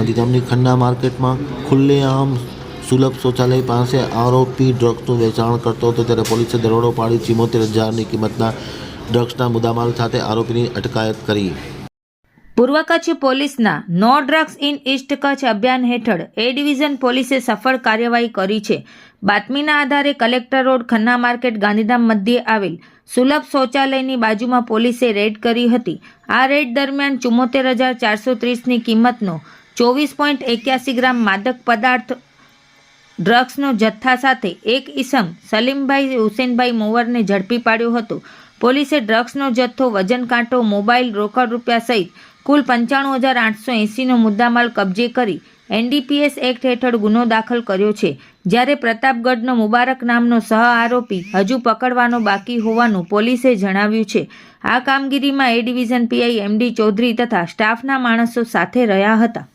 ગાંધીધામની ખન્ના માર્કેટમાં ખુલ્લેઆમ સુલભ શૌચાલય પાસે આરોપી ડ્રગ્સનું વેચાણ કરતો હતો ત્યારે પોલીસે દરોડો પાડી ચિમોતેર હજારની કિંમતના ડ્રગ્સના મુદ્દામાલ સાથે આરોપીની અટકાયત કરી. પૂર્વ કચ્છ પોલીસના no drugs in east Kutch અભિયાન હેઠળ એ ડિવિઝન પોલીસે સફળ કાર્યવાહી કરી છે. બાતમીના આધારે collector road Khanna market Gandhidham મધ્યે આવેલ સુલભ શૌચાલયની બાજુમાં પોલીસે રેડ કરી હતી. આ રેડ દરમિયાન ચુમ્મોતેર હજાર ચારસો ત્રીસની કિંમતનો ચોવીસ પોઈન્ટ એક્યાસી ગ્રામ માદક પદાર્થ ડ્રગ્સનો જથ્થા સાથે એક ઈસમ સલીમભાઈ હુસેનભાઈ મોવરને ઝડપી પાડ્યો હતો. પોલીસે ડ્રગ્સનો જથ્થો, વજન કાંટો, મોબાઈલ રોકડ રૂપિયા સહિત કુલ પંચાણું હજાર આઠસો એંસીનો મુદ્દામાલ કબજે કરી એનડીપીએસ એક્ટ હેઠળ ગુનો દાખલ કર્યો છે. જ્યારે પ્રતાપગઢનો મુબારક નામનો સહ આરોપી હજુ પકડવાનો બાકી હોવાનું પોલીસે જણાવ્યું છે. આ કામગીરીમાં A division PI MD Chaudhary તથા સ્ટાફના માણસો સાથે રહ્યા હતા.